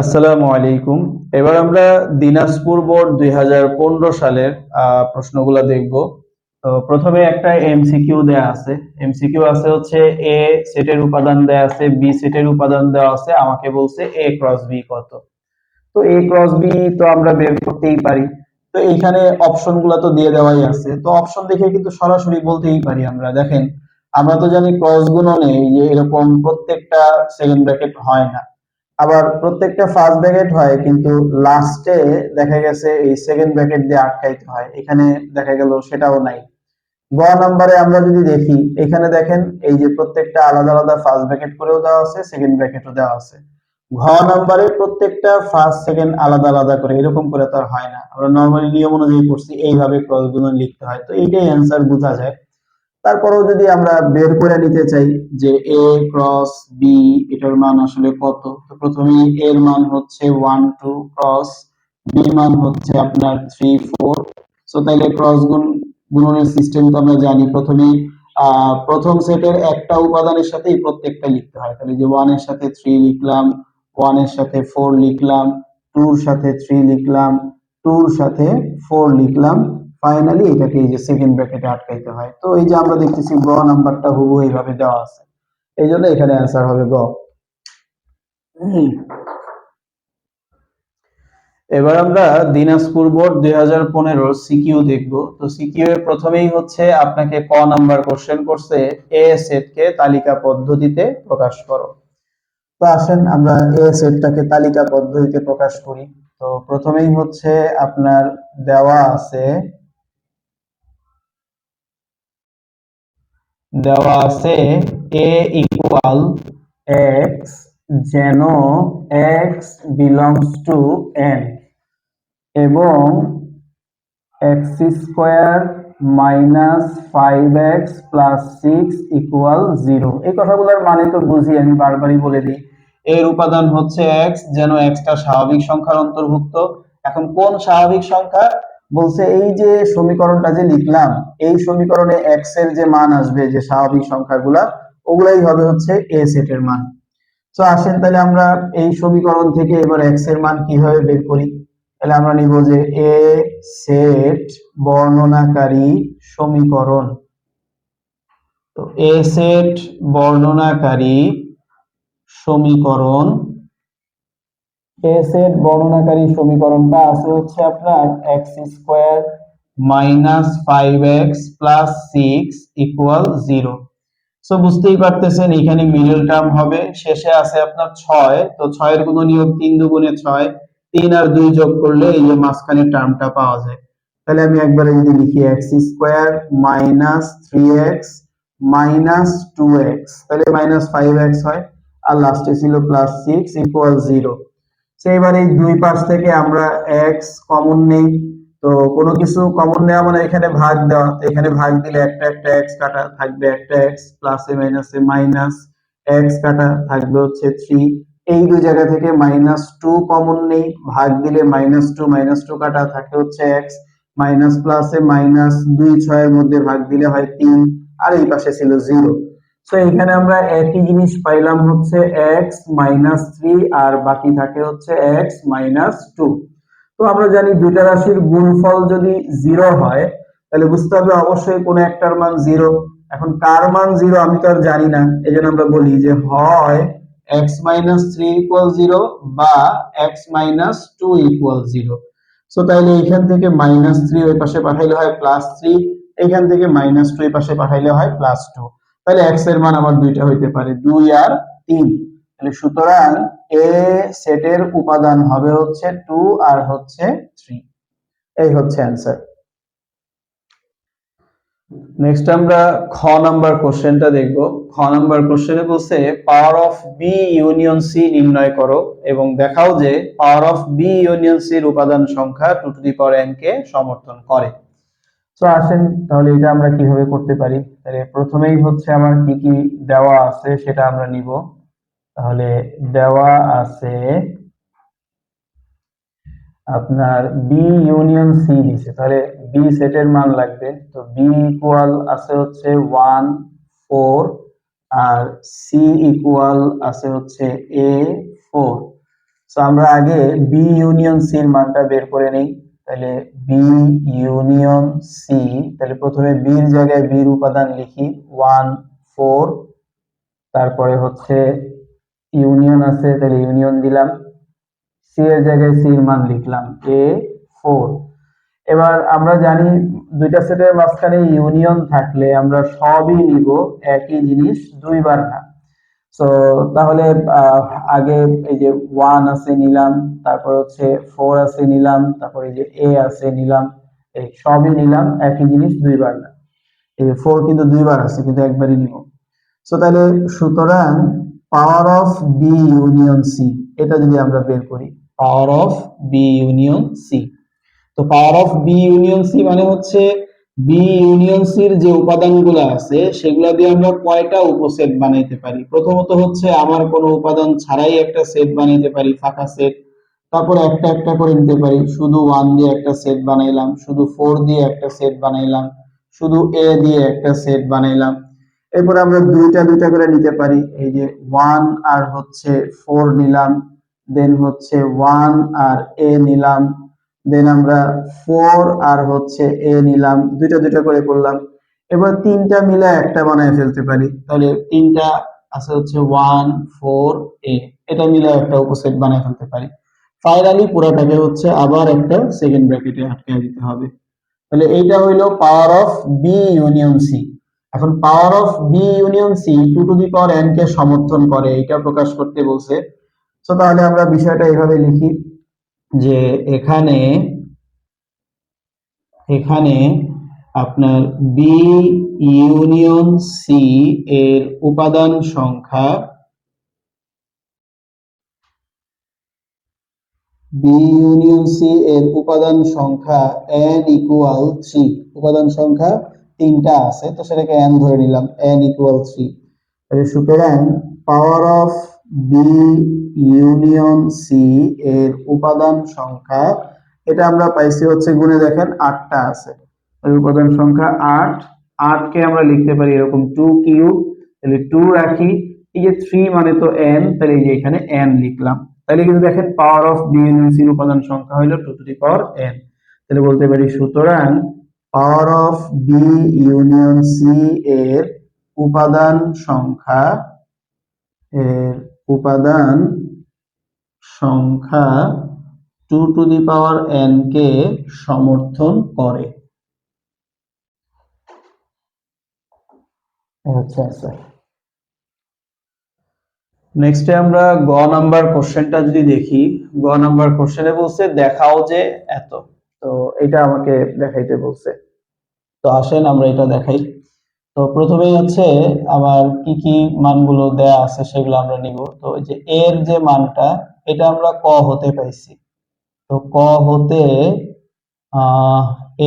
আসসালামু আলাইকুম। এবার আমরা দিনাজপুর বোর্ড দুই হাজার পনেরো সালের প্রশ্নগুলো দেখব। তো প্রথমে একটা এমসিকিউ দেয়া আছে। এমসিকিউ আছে হচ্ছে এ সেটের উপাদান দেয়া আছে, বি সেটের উপাদান দেওয়া আছে, আমাকে বলছে এ ক্রস বি কত। তো এ ক্রস বি তো আমরা বের করতেই পারি। তো এইখানে অপশনগুলা তো দিয়ে দেওয়াই আছে। তো অপশন দেখে কিন্তু সরাসরি বলতেই পারি আমরা। দেখেন, আমরা তো জানি ক্রস গুণনে যে এরকম প্রত্যেকটা সেকেন্ড ব্র্যাকেট হয় না। আবার প্রত্যেকটা ফার্স্ট ব্র্যাকেট হয়, কিন্তু লাস্টে দেখা গেছে এই সেকেন্ড ব্র্যাকেট দিয়ে আটকাইতে হয়। এখানে দেখা গেল সেটাও নাই। গ নাম্বারে আমরা যদি দেখি, এখানে দেখেন এই যে প্রত্যেকটা আলাদা আলাদা ফার্স্ট ব্র্যাকেট করেও দেওয়া আছে সেকেন্ড ব্র্যাকেটও দেওয়া আছে। ঘ নাম্বারে প্রত্যেকটা ফার্স্ট সেকেন্ড আলাদা আলাদা করে, এরকম করে তো আর হয় না। আমরা নর্মালি নিয়ম অনুযায়ী পড়ছি, এইভাবে ক্রস গুণন লিখতে হয়। তো এইটাই অ্যান্সার বোঝা যায়। তারপরেও যদি আমরা বের করে নিতে চাই যে এ ক্রস বি এটার মান আসলে কত, তো প্রথমে এর মান হচ্ছে ওয়ান টু ক্রস বি মান হচ্ছে আপনার থ্রি ফোর সো তাইলে ক্রস গুণ, গুণনের সিস্টেম তো আমরা জানি। প্রথমে প্রথম সেটের একটা উপাদানের সাথেই প্রত্যেকটা লিখতে হয়। তাহলে যে ওয়ানের সাথে থ্রি লিখলাম ওয়ানের সাথে ফোর লিখলাম টুর সাথে থ্রি লিখলাম টুর সাথে ফোর লিখলাম। ফাইনালি এটাকে এই যে সেকেন্ড ব্র্যাকেটে আটকাইতে হয়। তো এই যে আমরা দেখতেছি গ নাম্বারটা হুবহু এইভাবে দেওয়া আছে। এই জন্য এখানে অ্যান্সার হবে গ। এবার আমরা দিনাজপুর বোর্ড দুই হাজার পনেরো সিকিউ দেখব। তো সিকিউ এর প্রথমেই হচ্ছে আপনাকে ক নাম্বার কোশ্চেন করছে এ সেটকে তালিকা পদ্ধতিতে প্রকাশ করো। তো আসেন আমরা এ সেটটাকে তালিকা পদ্ধতিতে প্রকাশ করি। তো প্রথমেই হচ্ছে আপনার দেওয়া আছে দেওয়া আছে এ ইকুয়াল এক্স যেন এক্স বিলংস টু এন এবং X square minus five X plus six equal zero এই কথাগুলোর মানে তো বুঝি, আমি বারবারই বলে দিই। এর উপাদান হচ্ছে এক্স যেন এক্সটা স্বাভাবিক সংখ্যার অন্তর্ভুক্ত। এখন কোন স্বাভাবিক সংখ্যা? বলছে, এই যে সমীকরণটা যে লিখলাম, এই সমীকরণে এক্সের যে মান আসবে, যে স্বাভাবিক সংখ্যাগুলা, ওগুলাই হবে হচ্ছে এ সেটের মান। তো আসেন তাহলে আমরা এই সমীকরণ থেকে এবার এক্সের মান কীভাবে বের করি? তাহলে আমরা নিব যে এ সেট বর্ণনাকারী সমীকরণ। তো এ সেট বর্ণনাকারী সমীকরণ এ বর্ণনাকারী সমীকরণটা আছে হচ্ছে আপনার X square minus five X plus six equal zero so বুঝতেই পারতেছেন, এখানে মিডল টার্ম হবে, শেষে আছে আপনার ছয়, তো ছয়ের গুণ নিয়োগ তিন দুগুণে ছয়, তিন আর দুই যোগ করলে এই যে মাঝখানে টার্মটা পাওয়া যায়। তাহলে আমি একবারে যদি লিখি X square minus three X minus two X তাহলে মাইনাস ফাইভ এক্স হয়, আর লাস্টে ছিল plus six equal zero so এবার এই দুই পাশ থেকে আমরা এক্স কমন নেই। তো কোনো কিছু কমন নেওয়া মানে এখানে ভাগ দেওয়া। এখানে ভাগ দিলে একটা একটা এক্স কাটা থাকবে একটা এক্স প্লাসে মাইনাসে মাইনাস এক্স কাটা থাকবে হচ্ছে থ্রি এই দুই জায়গা থেকে মাইনাস টু কমন নেই। ভাগ দিলে মাইনাস টু মাইনাস টু কাটা থাকে হচ্ছে এক্স মাইনাস প্লাসে মাইনাস দুই ছয়ের মধ্যে ভাগ দিলে হয় তিন। আর এই পাশে ছিল জিরো তো এখানে আমরা একই জিনিস পাইলাম হচ্ছে এক্স মাইনাস থ্রি আর বাকি থাকে হচ্ছে এক্স মাইনাস টু তো আমরা জানি দুইটা রাশির গুণফল যদি জিরো হয়, তাহলে বুঝতে হবে অবশ্যই কোনো একটার মান জিরো এখন কার মান জিরো আমি তো আর জানি না। এই জন্য আমরা বলি যে হয় X minus three equal zero বা X minus two equal zero so তাইলে এখান থেকে মাইনাস থ্রি ওই পাশে পাঠাইলে হয় প্লাস থ্রি এখান থেকে মাইনাস টু এই পাশে পাঠাইলে হয় প্লাস টু তাহলে এক্সের মান আবার দুইটা হইতে পারে দুই আর তিন। তাহলে সুতরাং এ সেটের উপাদান হবে হচ্ছে টু আর হচ্ছে থ্রি এই হচ্ছে অ্যান্সার নেক্সট আমরা খ নাম্বার কোশ্চেনটা দেখব। খ নাম্বার কোশ্চেনে বলছে power of B union C নির্ণয় করো এবং দেখাও যে power of B union C এর উপাদান সংখ্যা two to the power N কে সমর্থন করে। তো আসেন, তাহলে এটা আমরা কীভাবে করতে পারি? তাহলে প্রথমেই হচ্ছে আমার কি কি দেওয়া আছে সেটা আমরা নিব। তাহলে দেওয়া আছে আপনার বি ইউনিয়ন সি দিছে। তাহলে বি সেটের মান লাগবে। তো বি ইকুয়াল আছে হচ্ছে ওয়ান ফোর আর সি ইকুয়াল আছে হচ্ছে এ ফোর তো আমরা আগে বি ইউনিয়ন সি এর মানটা বের করে নেই। তাহলে বি ইউনিয়ন সি তাহলে প্রথমে বি এর জায়গায় বি এর উপাদান লিখি ওয়ান ফোর তারপরে হচ্ছে ইউনিয়ন আছে, তাহলে ইউনিয়ন দিলাম সি এর জায়গায় সি এর মান লিখলাম এ ফোর এবার আমরা জানি দুইটা সেটের মাঝখানে ইউনিয়ন থাকলে আমরা সবই নিব, একই জিনিস দুইবার না। তো তাহলে আগে এই যে ওয়ান আছে নিলাম, তারপর হচ্ছে ফোর আছে নিলাম, তারপর এই যে এ আছে নিলাম, এই সবই নিলাম, একই জিনিস দুইবার না। এই যে ফোর কিন্তু দুইবার আছে, কিন্তু একবারই নিব। সো তাহলে সুতরাং power of B union C এটা যদি আমরা বের করি power of B union C তো power of B union C মানে হচ্ছে বি ইউনিয়ন সির যে উপাদানগুলো আছে, সেগুলা দিয়ে আমরা কয়টা উপসেট বানাইতে পারি? প্রথমত হচ্ছে আমার কোনো উপাদান ছাড়াই একটা সেট বানাইতে পারি, ফাঁকা সেট। তারপর একটা একটা করে নিতে পারি। শুধু ওয়ান দিয়ে একটা সেট বানাইলাম, শুধু ফোর দিয়ে একটা সেট বানাইলাম, শুধু এ দিয়ে একটা সেট বানাইলাম। এরপর আমরা দুইটা দুইটা করে নিতে পারি। এই যে ওয়ান আর হচ্ছে ফোর নিলাম দেন হচ্ছে ওয়ান আর এ নিলাম। দেন আমরা ফোর আর হচ্ছে এ নিলাম, দুইটা দুইটা করে করলাম। এবার তিনটা মিলে একটা বানায় ফেলতে পারি। তাহলে তিনটা আছে হচ্ছে ওয়ান ফোর এ এটা মিলে একটা উপসেট বানায় ফেলতে পারি। ফাইনালি পুরোটাকে হচ্ছে আবার একটা সেকেন্ড ব্র্যাকেটে আটকে দিতে হবে। তাহলে এইটা হইল power of B union C এখন power of B union C two to the power N কে সমর্থন করে এটা প্রকাশ করতে বলছে। তো তাহলে আমরা বিষয়টা এভাবে লিখি। যে এখানে এখানে আপনার বি ইউনিয়ন সি এর উপাদান সংখ্যা বি ইউনিয়ন সি এর উপাদান সংখ্যা এন ইকুয়াল থ্রি উপাদান সংখ্যা তিনটা আছে, তো সেটাকে এন ধরে নিলাম এন ইকুয়াল থ্রি সুতরাং power of B union C এর উপাদান সংখ্যা। এটা আমরা পাইছি হচ্ছে গুণে দেখেন আটটা আছে। উপাদান সংখ্যা আট, আটকে আমরা লিখতে পারি এরকম টু কিউ তাহলে টু রাখি। এই যে থ্রি মানে তো এন তাহলে এই যে এখানে এন লিখলাম। তাহলে কিন্তু দেখেন power of B union C উপাদান সংখ্যা হলো two to the power N তাহলে বলতে পারি সুতরাং power of B union C এর উপাদান সংখ্যা, এর উপাদান সংখ্যা two to the power n কে সমর্থন করে। নেক্সটে আমরা গ নাম্বার কোশ্চেনটা যদি দেখি, গ নাম্বার কোশ্চেনে বলছে, দেখাও যে এত। তো এটা আমাকে দেখাইতে বলছে। তো আসেন আমরা এটা দেখাই। তো প্রথমেই হচ্ছে আমার কি কি মানগুলো দেয়া আছে সেগুলো আমরা নিব। তো যে এর যে মানটা এটা আমরা ক হতে পাইছি। তো ক হতে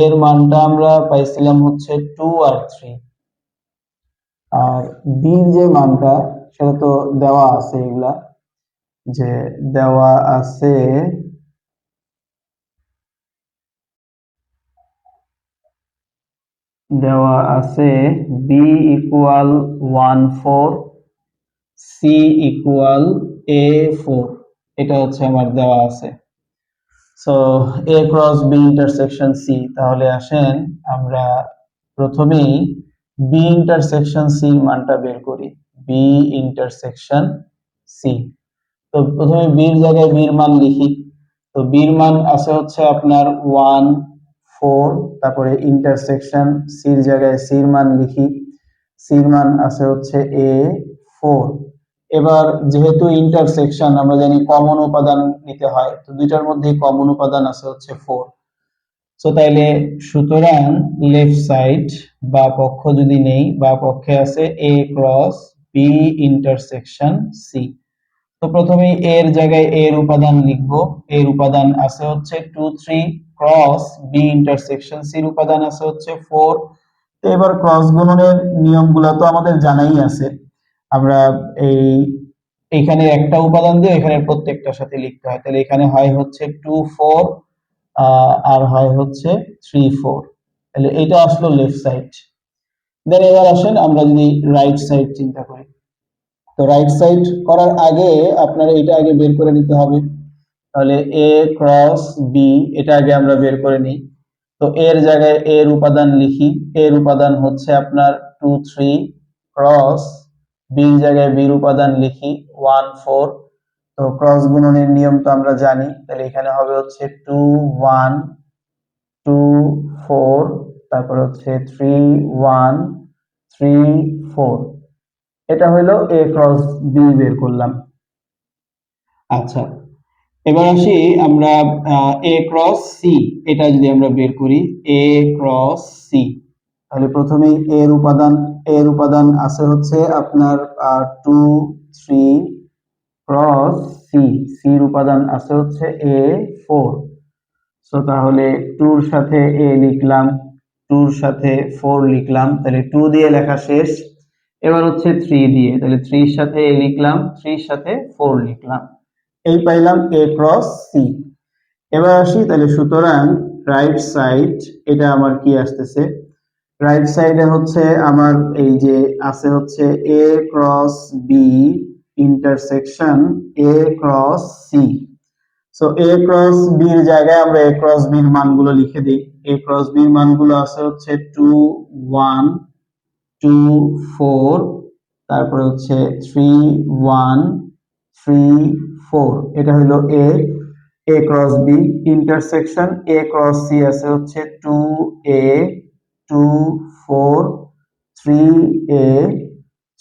এর মানটা আমরা পাইছিলাম হচ্ছে টু আর থ্রি। আর বির যে মানটা, সেটা তো দেওয়া আছে এগুলা, যে দেওয়া আছে দেওয়া আছে B equal one four C equal A four এটা হচ্ছে আমার দেওয়া আছে। So A cross B intersection C তাহলে আসেন আমরা প্রথমেই বি ইন্টারসেকশন সি মানটা বের করি। বি ইন্টারসেকশন সি তো প্রথমে বির জায়গায় বির মান লিখি। তো বির মান আছে হচ্ছে আপনার ওয়ান ফোর তারপরে ইন্টারসেকশন সির জায়গায় সির মান লিখি। সির মান আছে হচ্ছে এ ফোর এবার যেহেতু ইন্টারসেকশন আমরা জানি কমন উপাদান নিতে হয়, তো দুইটার মধ্যে কমন উপাদান আছে হচ্ছে ফোর সো তাইলে সুতরাং লেফট সাইড বা পক্ষ যদি নেই, বা পক্ষে আছে A cross B intersection C তো প্রথমেই এর জায়গায় এর উপাদান লিখব। এর উপাদান আছে হচ্ছে two three cross B intersection সির উপাদান আছে হচ্ছে ফোর তো এবার ক্রস গুণনের নিয়মগুলো তো আমাদের জানাই আছে। আমরা এই এখানে একটা উপাদান দিয়ে এখানে প্রত্যেকটার সাথে লিখতে হয়। তাহলে এখানে হয় হচ্ছে টু ফোর আর হয় হচ্ছে থ্রি ফোর তাহলে এটা আসলো লেফট সাইড দেন এবার আসেন আমরা যদি রাইট সাইড চিন্তা করি। তো রাইট সাইড করার আগে আপনার এটা আগে বের করে নিতে হবে। তাহলে এ ক্রস বি এটা আগে আমরা বের করে নিই। তো এর জায়গায় এর উপাদান লিখি। এর উপাদান হচ্ছে আপনার টু থ্রি ক্রস বির জায়গায় বির উপাদান লিখি ওয়ান ফোর তো ক্রস গুণনের নিয়ম তো আমরা জানি। তাহলে এখানে হবে হচ্ছে টু ওয়ান টু ফোর তারপর হচ্ছে থ্রি ওয়ান থ্রি ফোর এটা হলো এ ক্রস বি বের করলাম। আচ্ছা এবার আসি আমরা এ ক্রস সি এটা যদি আমরা বের করি এ ক্রস সি তাহলে প্রথমেই এর উপাদান এর উপাদান আছে হচ্ছে আপনার টু থ্রি ক্রস সি সির উপাদান আছে হচ্ছে এ ফোর সো তাহলে টুর সাথে এ লিখলাম টুর সাথে ফোর লিখলাম, তাহলে টু দিয়ে লেখা শেষ। এবার হচ্ছে থ্রি দিয়ে, তাহলে থ্রির সাথে এ লিখলাম থ্রির সাথে ফোর লিখলাম। এই পাইলাম এ ক্রস সি এবার আসি তাহলে সুতরাং রাইট সাইড এটা আমার কি আসতেছে? রাইট সাইডে হচ্ছে আমার এই যে আছে হচ্ছে A cross B intersection A cross C so A cross B এর জায়গায় আমরা এ ক্রস বি এর মানগুলো লিখে দিই। এ ক্রস বি এর মানগুলো আছে হচ্ছে টু ওয়ান টু ফোর তারপরে হচ্ছে থ্রি ওয়ান থ্রি ফোর এটা হলো A A cross B intersection A cross C আছে হচ্ছে two A two four three A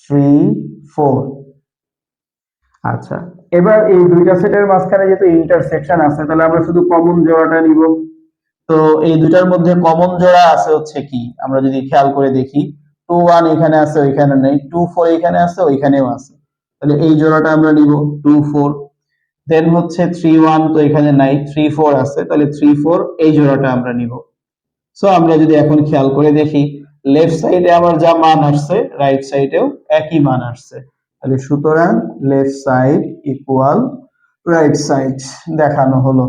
three four আচ্ছা এবার এই দুইটা সেটের মাঝখানে যেহেতু ইন্টারসেকশন আছে, তাহলে আমরা শুধু কমন জোড়াটা নিব। তো এই দুইটার মধ্যে কমন জোড়া আছে হচ্ছে কি? আমরা যদি খেয়াল করে দেখি টু ওয়ান এখানে আছে, ওইখানে নেই টু ফোর এখানে আছে, ওইখানেও আছে। তাহলে এই জোড়াটা আমরা নিব টু ফোর দেন হচ্ছে থ্রি ওয়ান তো এখানে নাই থ্রি ফোর আছে, তাহলে থ্রি ফোর এই জোড়াটা আমরা নিব। সো আমরা যদি এখন খেয়াল করে দেখি লেফট সাইডে আমার যা মান আসছে রাইট সাইডেও একই মান আসছে। তাহলে সুতরাং left side equal right side দেখানো হলো।